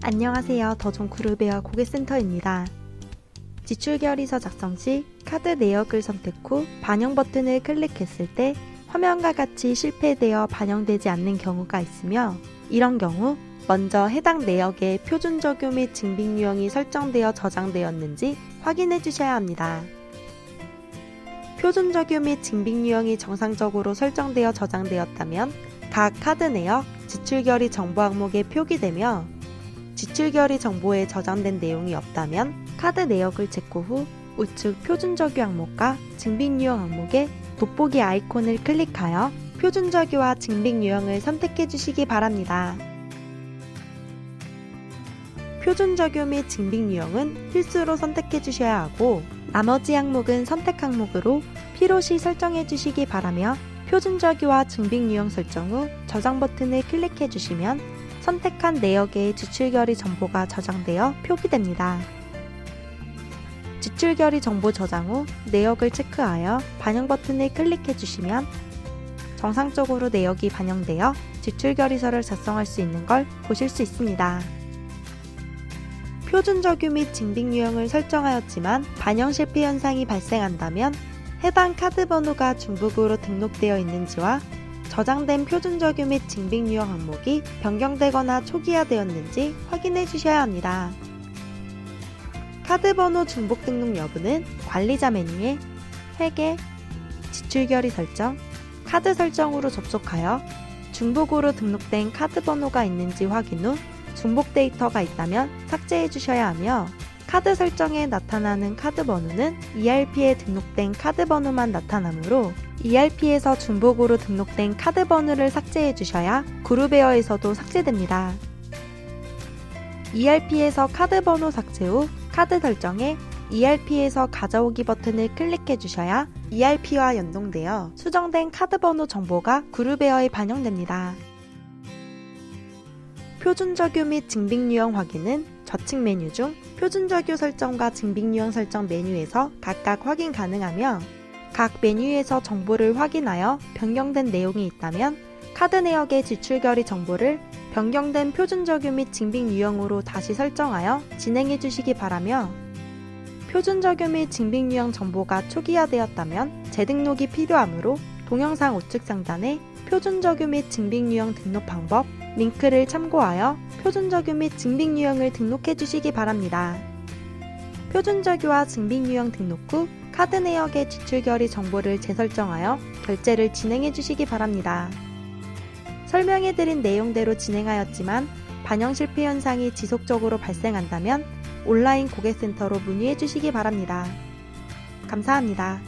안녕하세요. 더존 그룹웨어 고객센터입니다. 지출 결의서 작성 시 카드 내역을 선택 후 반영 버튼을 클릭했을 때 화면과 같이 실패되어 반영되지 않는 경우가 있으며 이런 경우 먼저 해당 내역에 표준 적용 및 증빙 유형이 설정되어 저장되었는지 확인해 주셔야 합니다. 표준 적용 및 증빙 유형이 정상적으로 설정되어 저장되었다면 각 카드 내역 지출 결의 정보 항목에 표기되며 지출 결의 정보에 저장된 내용이 없다면 카드 내역을 체크 후 우측 표준 적용 항목과 증빙 유형 항목에 돋보기 아이콘을 클릭하여 표준 적유와 증빙 유형을 선택해 주시기 바랍니다. 표준 적유 및 증빙 유형은 필수로 선택해 주셔야 하고 나머지 항목은 선택 항목으로 필요시 설정해 주시기 바라며 표준 적유와 증빙 유형 설정 후 저장 버튼을 클릭해 주시면 선택한 내역의 지출 결의 정보가 저장되어 표기됩니다. 지출 결의 정보 저장 후 내역을 체크하여 반영 버튼을 클릭해 주시면 정상적으로 내역이 반영되어 지출 결의서를 작성할 수 있는 걸 보실 수 있습니다. 표준 적유 및 증빙 유형을 설정하였지만 반영 실패 현상이 발생한다면 해당 카드 번호가 중복으로 등록되어 있는지와 저장된 표준 적유 및 증빙 유형 항목이 변경되거나 초기화되었는지 확인해 주셔야 합니다. 카드 번호 중복 등록 여부는 관리자 메뉴에 회계, 지출 결의 설정, 카드 설정으로 접속하여 중복으로 등록된 카드 번호가 있는지 확인 후 중복 데이터가 있다면 삭제해 주셔야 하며 카드 설정에 나타나는 카드 번호는 ERP에 등록된 카드 번호만 나타나므로 ERP에서 중복으로 등록된 카드 번호를 삭제해 주셔야 그룹웨어에서도 삭제됩니다. ERP에서 카드 번호 삭제 후 카드 설정에 ERP에서 가져오기 버튼을 클릭해 주셔야 ERP와 연동되어 수정된 카드 번호 정보가 그룹웨어에 반영됩니다. 표준 적유 및 증빙 유형 확인은 좌측 메뉴 중 표준 적유 설정과 증빙 유형 설정 메뉴에서 각각 확인 가능하며 각 메뉴에서 정보를 확인하여 변경된 내용이 있다면 카드 내역의 지출 결의 정보를 변경된 표준 적유 및 증빙 유형으로 다시 설정하여 진행해 주시기 바라며 표준 적유 및 증빙 유형 정보가 초기화되었다면 재등록이 필요하므로 동영상 우측 상단에 표준 적유 및 증빙 유형 등록 방법 링크를 참고하여 표준 적유 및 증빙 유형을 등록해 주시기 바랍니다. 표준 적유와 증빙 유형 등록 후 카드 내역의 지출 결의 정보를 재설정하여 결제를 진행해 주시기 바랍니다. 설명해 드린 내용대로 진행하였지만 반영 실패 현상이 지속적으로 발생한다면 온라인 고객센터로 문의해 주시기 바랍니다. 감사합니다.